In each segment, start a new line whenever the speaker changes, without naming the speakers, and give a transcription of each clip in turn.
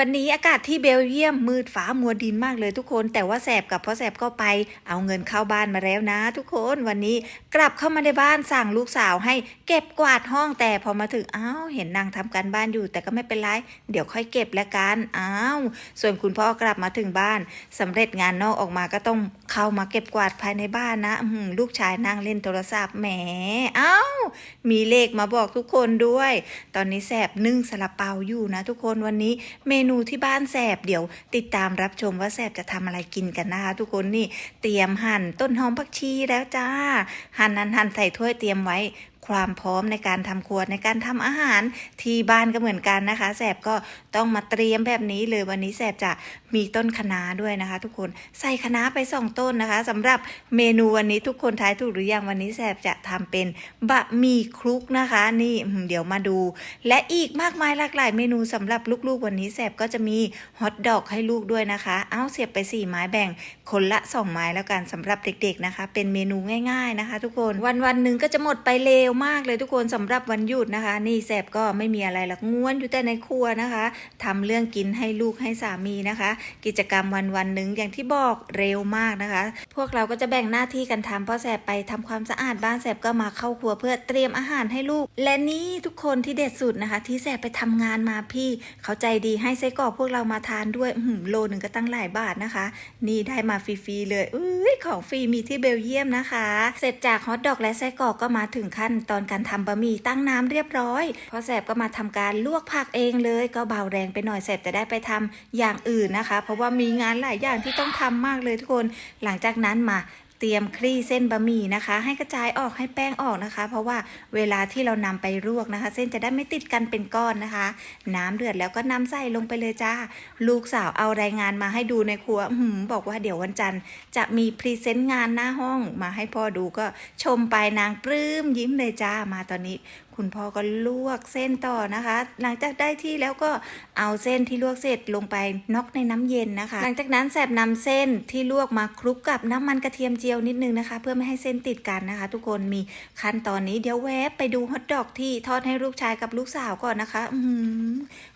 วันนี้อากาศที่เบลเยียมมืดฟ้ามัวดินมากเลยทุกคน แต่ว่าแสบกับพ่อแสบก็ไป เอาเงินเข้าบ้านมาแล้วนะ ทุกคนวันนี้กลับเข้ามาในบ้านสั่งลูกสาวให้เก็บกวาดห้องแต่พอมาถึงอ้าวเห็นนางทำการบ้านอยู่ แต่ก็ไม่เป็นไรเดี๋ยวค่อยเก็บแล้วกันอ้าวส่วนคุณพ่อกลับมาถึงบ้านสำเร็จงานนอกออกมาก็ต้องเข้ามาเก็บกวาดภายในบ้านนะลูกชายนั่งเล่นโทรศัพท์แหมอ้าวมีเลขมาบอกทุกคนด้วย ตอนนี้แสบนึ่งสลับเปาอยู่นะ ทุกคนวันนี้เมนนูที่บ้านแสบเดี๋ยวติดตามรับชมว่าแสบจะทำอะไรกินกันนะคะทุกคนนี่เตรียมหั่นต้นหอมผักชีแล้วจ้า หั่นนั่นหั่นใส่ถ้วยเตรียมไว้ ความพร้อมในการทำครัวในการทำอาหารที่บ้านก็เหมือนกันนะคะ แสบก็ต้องมาเตรียมแบบนี้เลยวันนี้แสบจะมีต้นคะน้าด้วยนะคะ ทุกคนใส่คะน้าไปสองต้นนะคะสำหรับเมนูวันนี้ทุกคนทายถูกหรือยังวันนี้แสบจะทำเป็นบะหมี่คลุกนะคะ นี่เดี๋ยวมาดู และอีกมากมายหลากหลายเมนูสำหรับลูกๆ วันนี้แสบก็จะมีฮอทดอกให้ลูกด้วยนะคะ เอาเสียบไปสี่ไม้แบ่งคนละสองไม้แล้วกันสำหรับเด็ก ๆนะคะ เป็นเมนูง่าย ๆนะคะ ทุกคนวันๆหนึ่งก็จะหมดไปเร็วมากเลยทุกคนสำหรับวันหยุดนะคะ นี่แสบก็ไม่มีอะไรหรอกง้วนอยู่แต่ในครัวนะคะทำเรื่องกินให้ลูกให้สามีนะคะ กิจกรรมวันวันหนึ่งอย่างที่บอกเร็วมากนะคะ พวกเราก็จะแบ่งหน้าที่กันทำพ่อแสบไปทำความสะอาดบ้านแสบก็มาเข้าครัวเพื่อเตรียมอาหารให้ลูก และนี่ทุกคนที่เด็ดสุดนะคะ ที่แสบไปทำงานมาพี่ เขาใจดีให้ไส้กรอกพวกเรามาทานด้วยหือโลหนึ่งก็ตั้งหลายบาทนะคะ นี่ได้มาฟรีๆเลยอุ้ยของฟรีมีที่เบลเยียมนะคะ เสร็จจากฮอทดอกและไส้กรอกก็มาถึงขั้นตอนการทำบะหมี่ตั้งน้ำเรียบร้อย พอแสบก็มาทำการลวกผักเองเลย ก็เบาแรงไปหน่อยแสบจะได้ไปทำอย่างอื่นนะคะ เพราะว่ามีงานหลายอย่างที่ต้องทำมากเลยทุกคน หลังจากนั้นมา เตรียมคลี่เส้นบะหมี่นะคะ ให้กระจายออกให้แป้งออกนะคะ เพราะว่าเวลาที่เรานำไปลวกนะคะ เส้นจะได้ไม่ติดกันเป็นก้อนนะคะ น้ำเดือดแล้วก็นำใส่ลงไปเลยจ้า ลูกสาวเอารายงานมาให้ดูในครัวหืมบอกว่าเดี๋ยววันจันทร์ จะมีพรีเซนต์งานหน้าห้อง มาให้พ่อดูก็ชมไปนางปลื้มยิ้มเลยจ้ามาตอนนี้ คุณพ่อก็ลวกเส้นต่อนะคะ หลังจากได้ที่แล้วก็เอาเส้นที่ลวกเสร็จลงไปน็อกในน้ำเย็นนะคะ หลังจากนั้นแสบนำเส้นที่ลวกมาคลุกกับน้ำมันกระเทียมเจียวนิดนึงนะคะ เพื่อไม่ให้เส้นติดกันนะคะ ทุกคนมีขั้นตอนนี้เดี๋ยวแวบไปดูฮอทดอกที่ทอดให้ลูกชายกับลูกสาวก่อนนะคะอื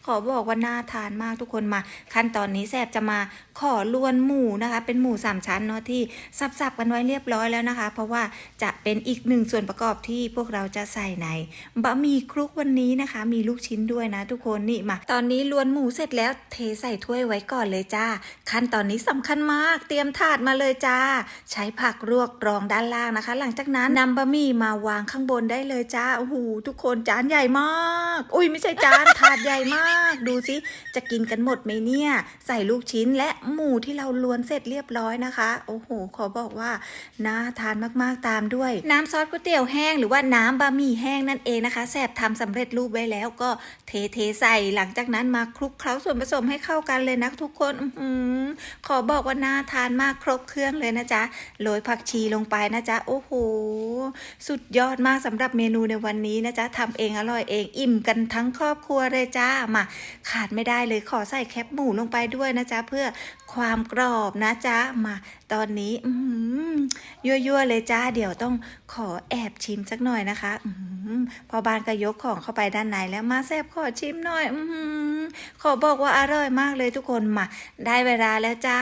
ขอบอกว่าน่าทานมากทุกคนมา ขั้นตอนนี้แสบจะมาขอลวนหมูนะคะ เป็นหมูสามชั้นเนาะที่สับๆกันไว้เรียบร้อยแล้วนะคะ เพราะว่าจะเป็นอีกหนึ่งส่วนประกอบที่พวกเราจะใส่ในบะหมี่คลุกวันนี้นะคะ มีลูกชิ้นด้วยนะทุกคนนี่มา ตอนนี้ลวนหมูเสร็จแล้วเทใส่ถ้วยไว้ก่อนเลยจ้า ขั้นตอนนี้สำคัญมาก เตรียมถาดมาเลยจ้า ใช้ผักรวกรองด้านล่างนะคะ หลังจากนั้นนำบะหมี่มาวางข้างบนได้เลยจ้าโอ้โหทุกคนจานใหญ่มาก อุ้ยไม่ใช่จานถาดใหญ่มาก ดูสิจะกินกันหมดไหมเนี่ย ใส่ลูกชิ้นและหมูที่เราลวนเสร็จเรียบร้อยนะคะ โอ้โห ขอบอกว่าน่าทานมากๆตามด้วย น้ำซอสก๋วยเตี๋ยวแห้งหรือว่าน้ำบะหมี่แห้งนั่นเองนะคะแสบทำสำเร็จรูปไว้แล้วก็เทเทใส่หลังจากนั้นมาคลุกเคล้าส่วนผสมให้เข้ากันเลยนะทุกคนอืขอบอกว่าน่าทานมากครบเครื่องเลยนะจ๊ะโรยผักชีลงไปนะจ๊ะโอ้โหสุดยอดมากสำหรับเมนูในวันนี้นะจ๊ะทำเองอร่อยเองอิ่มกันทั้งครอบครัวเลยจ้ามาขาดไม่ได้เลยขอใส่แคปหมูลงไปด้วยนะจ๊ะเพื่อ ความกรอบนะจ๊ะ มาตอนนี้อืยั่วๆเลยจ้า เดี๋ยวต้องขอแอบชิมสักหน่อยนะคะอืพอบานก็ยกของเข้าไปด้านในแล้วมาแซบขอชิมหน่อยอื้อหือขอบอกว่าอร่อยมากเลยทุกคนมา ได้เวลาแล้วจ้า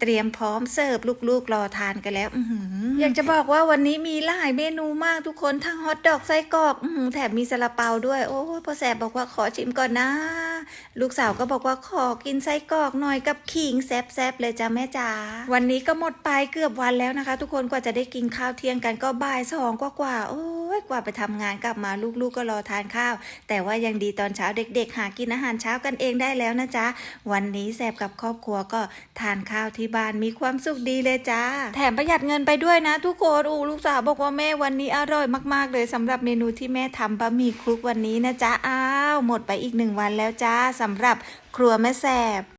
เตรียมพร้อมเสิร์ฟลูกๆรอทานกันแล้วอื้อหืออยากจะบอกว่าวันนี้มีหลายเมนูมากทุกคนทั้งฮอทดอกไส้กรอกอื้อหือแถมมีซาลาเปาด้วยโอ้ยพ่อแสบบอกว่าขอชิมก่อนนะ ลูกสาวก็บอกว่าขอกินไส้กรอกหน่อยกับขิงแซบๆเลยจ้าแม่จ๋าวันนี้ก็หมดไปเกือบวันแล้วนะคะ ทุกคนกว่าจะได้กินข้าวเที่ยงกันก็บ่ายสองกว่าๆโอ้ ยกว่าไปทำงานกลับมาลูกๆก็รอทานข้าว แต่ว่ายังดีตอนเช้าเด็ก ๆ หากินอาหารเช้ากันเองได้แล้วนะจ๊ะ วันนี้แสบกับครอบครัวก็ทานข้าวที่บ้านมีความสุขดีเลยจ้า แถมประหยัดเงินไปด้วยนะ ทุกคนอูลูกสาวบอกว่าแม่วันนี้อร่อยมากๆ เลยสำหรับเมนูที่แม่ทำบะหมี่คลุกวันนี้นะจ๊ะอ้าวหมดไปอีกหนึ่งวันแล้วจ้าสำหรับครัวแม่แสบ